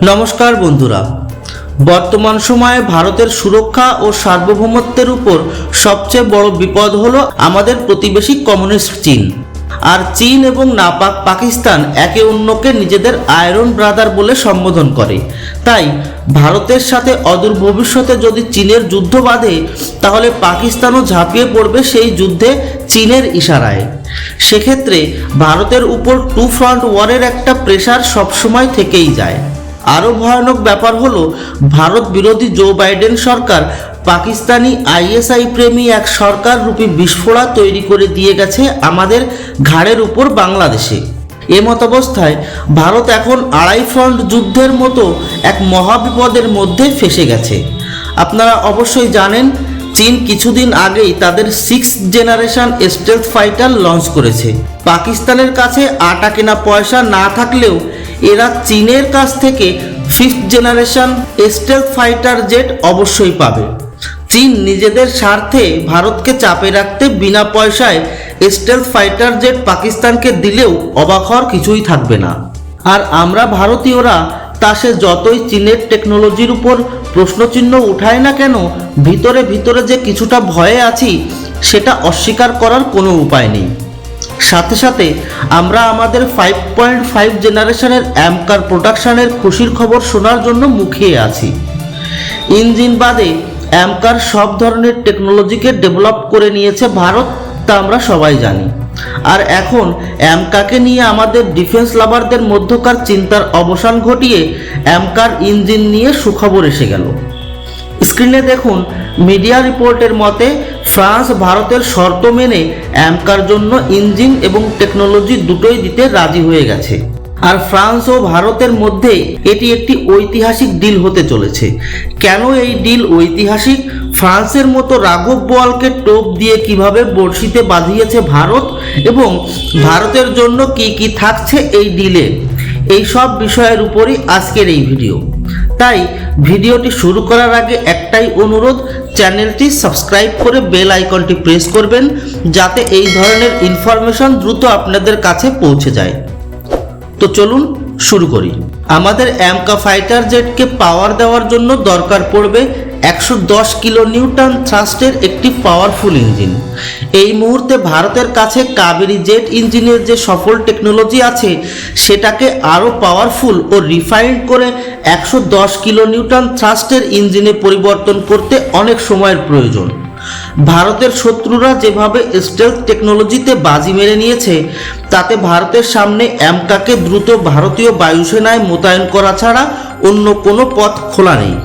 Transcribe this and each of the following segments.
নমস্কার বন্ধুরা। বর্তমান সময়ে ভারতের সুরক্ষা ও সার্বভৌমত্বের উপর সবচেয়ে বড় বিপদ হলো আমাদের প্রতিবেশী কমিউনিস্ট চীন। আর চীন এবং নাপাক পাকিস্তান একে অন্যকে নিজেদের আয়রন ব্রাদার বলে সম্বোধন করে। তাই ভারতের সাথে অদূর ভবিষ্যতে যদি চীনের যুদ্ধ বাঁধে, তাহলে পাকিস্তানও ঝাঁপিয়ে পড়বে সেই যুদ্ধে চীনের ইশারায়। সেক্ষেত্রে ভারতের উপর টু ফ্রন্ট ওয়ারের একটা প্রেশার সবসময় থেকেই যায়। আরও ভয়ানক ব্যাপার হলো, ভারত বিরোধী জো বাইডেন সরকার পাকিস্তানি আইএসআই প্রেমী এক সরকার রূপী বিস্ফোরা তৈরি করে দিয়ে গেছে আমাদের ঘাড়ের উপর বাংলাদেশে। এমতাবস্থায় ভারত এখন আড়াই ফ্রন্ট যুদ্ধের মতো এক মহাবিপদের মধ্যে ফেসে গেছে। আপনারা অবশ্যই জানেন, চীন কিছুদিন আগেই তাদের six generation stealth fighter launch করেছে। পাকিস্তানের কাছে আটা কেনা পয়সা না থাকলেও এরা চীনের কাছ থেকে fifth generation stealth fighter jet অবশ্যই পাবে। চীন নিজেদের স্বার্থে ভারতকে চাপে রাখতে বিনা পয়সায় স্টেলথ ফাইটার জেট পাকিস্তানকে দিলেও অবাক হওয়ার কিছুই থাকবে না। আর আমরা ভারতীয়রা তা সে যতই চীনের টেকনোলজির উপর প্রশ্নচিহ্ন উঠায় না কেন, ভিতরে ভিতরে যে কিছুটা ভয়ে আছি, সেটা অস্বীকার করার কোনো উপায় নেই। সাথে সাথে আমরা আমাদের ফাইভ পয়েন্ট ফাইভ জেনারেশনের অ্যামকার প্রোডাকশনের খুশির খবর শোনার জন্য মুখিয়ে আছি। ইঞ্জিন বাদে অ্যামকার সব ধরনের টেকনোলজিকে ডেভেলপ করে নিয়েছে ভারত, তা আমরা সবাই জানি। আর এখন অ্যামকাকে নিয়ে আমাদের ডিফেন্স লাভারদের মধ্যকার চিন্তার অবসান ঘটিয়ে অ্যামকার ইঞ্জিন নিয়ে সুখবর এসে গেল। স্ক্রিনে দেখুন মিডিয়া রিপোর্টের মতে ফ্রান্স ভারতের শর্ত মেনে অ্যামকার জন্য ইঞ্জিন এবং টেকনোলজি দুটোই দিতে রাজি হয়ে গেছে। আর ফ্রান্স ও ভারতের মধ্যে এটি একটি ঐতিহাসিক ডিল হতে চলেছে। কেন এই ডিল ঐতিহাসিক? ফ্রান্সের মতো রাঘব বোয়ালকে টোপ দিয়ে কীভাবে বড়শিতে বাঁধিয়েছে ভারত এবং ভারতের জন্য কি কি থাকছে এই ডিলে? এই সব বিষয়ের উপরই আজকের এই ভিডিও। তাই ভিডিওটি শুরু করার আগে একটাই অনুরোধ চ্যানেলটি সাবস্ক্রাইব করে বেল আইকনটি প্রেস করবেন যাতে এই ধরনের ইনফরমেশন দ্রুত আপনাদের কাছে পৌঁছে যায়। তো চলুন শুরু করি। আমাদের অ্যামকা ফাইটার জেটকে পাওয়ার দেওয়ার জন্য দরকার পড়বে একশো দশ কিলো নিউটন থ্রাস্টের একটি পাওয়ারফুল ইঞ্জিন। এই মুহূর্তে ভারতের কাছে কাবেরি জেট ইঞ্জিনের যে সফল টেকনোলজি আছে, সেটাকে আরও পাওয়ারফুল ও রিফাইন্ড করে একশো দশ কিলো নিউটন থ্রাস্টের ইঞ্জিনে পরিবর্তন করতে অনেক সময়ের প্রয়োজন। ভারতের শত্রুরা যেভাবে স্টেলথ টেকনোলজিতে বাজি মেরে নিয়েছে, তাতে ভারতের সামনে অ্যামকাকে দ্রুত ভারতীয় বায়ুসেনায় মোতায়েন করা ছাড়া অন্য কোনো পথ খোলা নেই।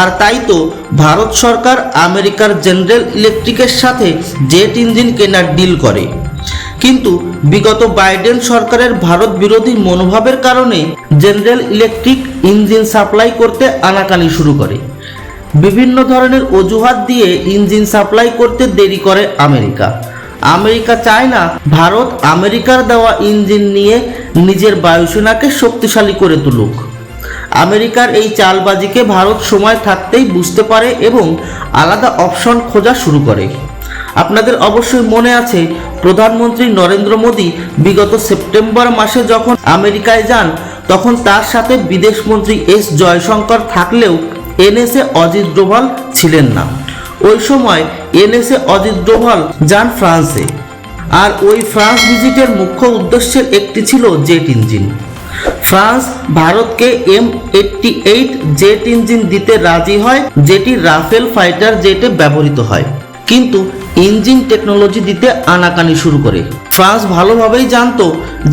আর তাই তো ভারত সরকার আমেরিকার জেনারেল ইলেকট্রিকের সাথে জেট ইঞ্জিন কেনার ডিল করে। কিন্তু বিগত বাইডেন সরকারের ভারত বিরোধী মনোভাবের কারণে জেনারেল ইলেকট্রিক ইঞ্জিন সাপ্লাই করতে আনাকানি শুরু করে। বিভিন্ন ধরনের অজুহাত দিয়ে ইঞ্জিন সাপ্লাই করতে দেরি করে আমেরিকা। আমেরিকা চায় না ভারত আমেরিকার দেওয়া ইঞ্জিন নিয়ে নিজের বায়ুসেনাকে শক্তিশালী করে তুলুক। আমেরিকার এই চালবাজিকে ভারত সময় থাকতেই বুঝতে পারে এবং আলাদা অপশন খোঁজা শুরু করে। আপনাদের অবশ্যই মনে আছে, প্রধানমন্ত্রী নরেন্দ্র মোদী বিগত সেপ্টেম্বর মাসে যখন আমেরিকায় যান, তখন তার সাথে বিদেশমন্ত্রী এস জয়শঙ্কর থাকলেও এনএসএ অজিত ডোভাল ছিলেন না। ওই সময় এনএসএ অজিত ডোভাল যান ফ্রান্সে। আর ওই ফ্রান্স ভিজিটের মুখ্য উদ্দেশ্যের একটি ছিল জেট ইঞ্জিন। ফ্রান্স ভারতকে M eighty eight jet engine দিতে রাজি হয়, যেটি রাফেল ফাইটার জেটে ব্যবহৃত হয়। কিন্তু ইঞ্জিন টেকনোলজি দিতে আনাকানি শুরু করে। ফ্রান্স ভালোভাবেই জানত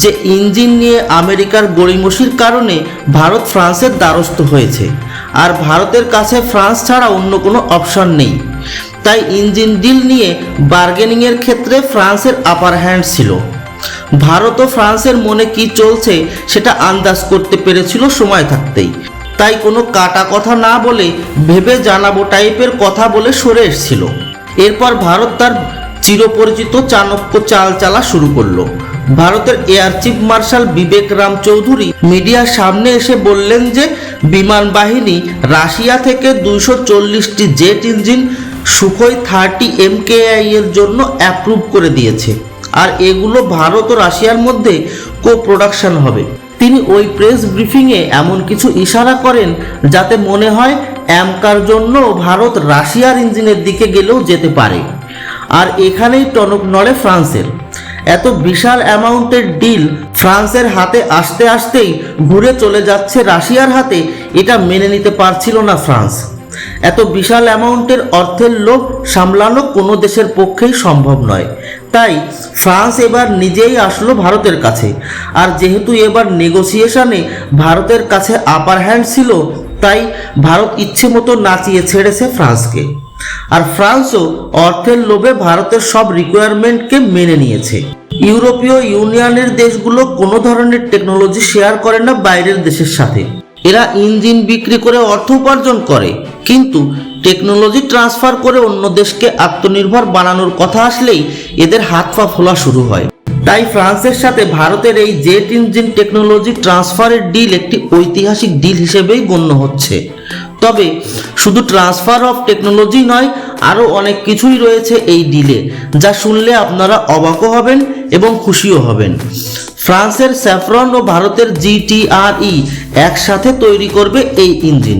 যে ইঞ্জিন নিয়ে আমেরিকার গড়িমসির কারণে ভারত ফ্রান্সের দ্বারস্থ হয়েছে। আর ভারতের কাছে ফ্রান্স ছাড়া অন্য কোনো অপশন নেই। তাই ইঞ্জিন ডিল নিয়ে বার্গেনিংয়ের ক্ষেত্রে ফ্রান্সের আপার হ্যান্ড ছিল। ভারত ও ফ্রান্সের মনে কি চলছে সেটা আন্দাজ করতে পেরেছিল সময় থাকতেই। তাই কোনো কাটা কথা না বলে ভেবে জানাব টাইপের কথা বলে সরে এসছিল। এরপর ভারত তার চিরপরিচিত চাণক্য চাল চালা শুরু করল। ভারতের air chief marshal Vivek Ram Chaudhari মিডিয়ার সামনে এসে বললেন যে, বিমান বাহিনী রাশিয়া থেকে দুইশো চল্লিশটি jet engine Sukhoi thirty MKI এর জন্য অ্যাপ্রুভ করে দিয়েছে। আর এগুলো ভারত ও রাশিয়ার মধ্যে কো প্রোডাকশন হবে। তিনি ওই প্রেস ব্রিফিংয়ে এমন কিছু ইশারা করেন যাতে মনে হয় অ্যামকার জন্য ভারত রাশিয়ার ইঞ্জিনের দিকে গেলেও যেতে পারে। আর এখানেই টনক নড়ে ফ্রান্সের। এত বিশাল অ্যামাউন্টের ডিল ফ্রান্সের হাতে আসতে আসতেই ঘুরে চলে যাচ্ছে রাশিয়ার হাতে, এটা মেনে নিতে পারছিল না ফ্রান্স। এত বিশাল অ্যামাউন্টের অর্থের লোভ সামলানো কোনো দেশের পক্ষেই সম্ভব নয়। তাই ফ্রান্স এবার নিজেই আসলো ভারতের কাছে। আর যেহেতু এবার নেগোসিয়েশনে ভারতের কাছে আপার হ্যান্ড ছিল, তাই ভারত ইচ্ছে মতো নাচিয়ে ছেড়েছে ফ্রান্সকে। আর ফ্রান্সও অর্থের লোভে ভারতের সব রিকোয়ারমেন্টকে মেনে নিয়েছে। ইউরোপীয় ইউনিয়নের দেশগুলো কোনো ধরনের টেকনোলজি শেয়ার করে না বাইরের দেশের সাথে। এরা ইঞ্জিন বিক্রি করে অর্থ উপার্জন করে। কিন্তু টেকনোলজি ট্রান্সফার করে অন্য দেশকে আত্মনির্ভর বানানোর কথা আসলেই এদের হাত পা ফোলা শুরু হয়। তাই ফ্রান্সের সাথে ভারতের এই জেট ইঞ্জিন টেকনোলজি ট্রান্সফারের ডিল একটি ঐতিহাসিক ডিল হিসেবেই গণ্য হচ্ছে। তবে শুধু ট্রান্সফার অফ টেকনোলজি নয়, আরও অনেক কিছুই রয়েছে এই ডিলে যা শুনলে আপনারা অবাকও হবেন এবং খুশিও হবেন। ফ্রান্সের স্যাফরন ও ভারতের জিটিআরই একসাথে তৈরি করবে এই ইঞ্জিন।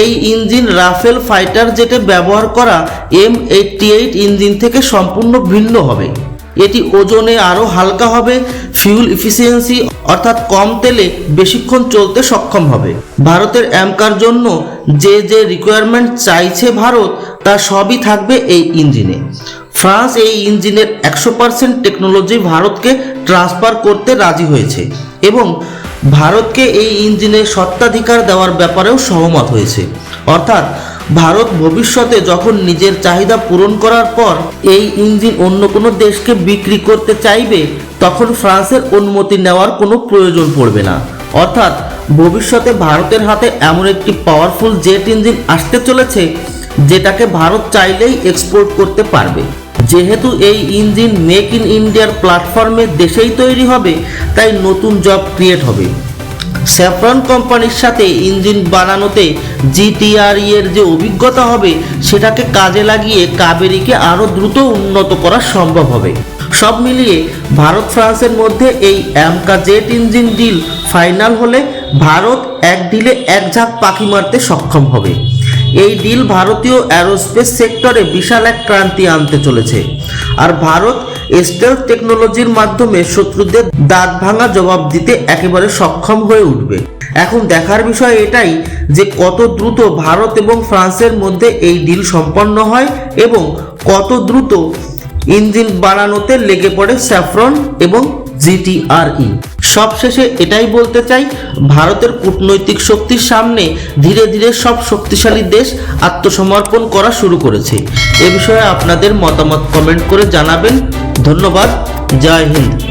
এই ইঞ্জিন রাফেল ফাইটার জেটে ব্যবহার করা এম এইটটি এইট ইঞ্জিন থেকে সম্পূর্ণ ভিন্ন হবে। এটি ওজনে আরও হালকা হবে, ফিউল ইফিসিয়েন্সি অর্থাৎ কম তেলে বেশিক্ষণ চলতে সক্ষম হবে। ভারতের অ্যামকার জন্য যে যে রিকোয়ারমেন্ট চাইছে ভারত, তা সবই থাকবে এই ইঞ্জিনে। ফ্রান্স এই ইঞ্জিনের একশো পার্সেন্ট টেকনোলজি ভারতকে ট্রান্সফার করতে রাজি হয়েছে এবং ভারতকে এই ইঞ্জিনের সত্ত্বাধিকার দেওয়ার ব্যাপারেও সহমত হয়েছে। অর্থাৎ, ভারত ভবিষ্যতে যখন নিজের চাহিদা পূরণ করার পর এই ইঞ্জিন অন্য কোনো দেশকে বিক্রি করতে চাইবে, তখন ফ্রান্সের অনুমতি নেওয়ার কোনো প্রয়োজন পড়বে না। অর্থাৎ, ভবিষ্যতে ভারতের হাতে এমন একটি পাওয়ারফুল জেট ইঞ্জিন আসতে চলেছে, যেটাকে ভারত চাইলেই এক্সপোর্ট করতে পারবে। যেহেতু এই ইঞ্জিন মেক ইন ইন্ডিয়ার প্ল্যাটফর্মে দেশেই তৈরি হবে, তাই নতুন জব ক্রিয়েট হবে। স্যাফরন কোম্পানির সাথে ইঞ্জিন বানানোতে জিটিআরই এর যে অভিজ্ঞতা হবে, সেটাকে কাজে লাগিয়ে কাবেরীকে আরও দ্রুত উন্নত করা সম্ভব হবে। সব মিলিয়ে ভারত ফ্রান্সের মধ্যে এই AMCA jet engine deal final হলে ভারত এক ডিলে এক ঝাঁক পাখি মারতে সক্ষম হবে। এই ডিল ভারতীয় অ্যারোস্পেস সেক্টরে বিশাল এক ক্রান্তি আনতে চলেছে। আর ভারত স্টেলথ টেকনোলজির মাধ্যমে শত্রুদের দাঁত ভাঙা জবাব দিতে একেবারে সক্ষম হয়ে উঠবে। এখন দেখার বিষয় এটাই যে কত দ্রুত ভারত এবং ফ্রান্সের মধ্যে এই ডিল সম্পন্ন হয় এবং কত দ্রুত ইঞ্জিন বানানোতে লেগে পড়ে স্যাফরন এবং জিটিআরই। সবশেষে এটাই বলতে চাই, ভারতের কূটনৈতিক শক্তির সামনে ধীরে ধীরে সব শক্তিশালী দেশ আত্মসমর্পণ করা শুরু করেছে। এ বিষয়ে আপনাদের মতামত কমেন্ট করে জানাবেন। ধন্যবাদ। জয় হিন্দ।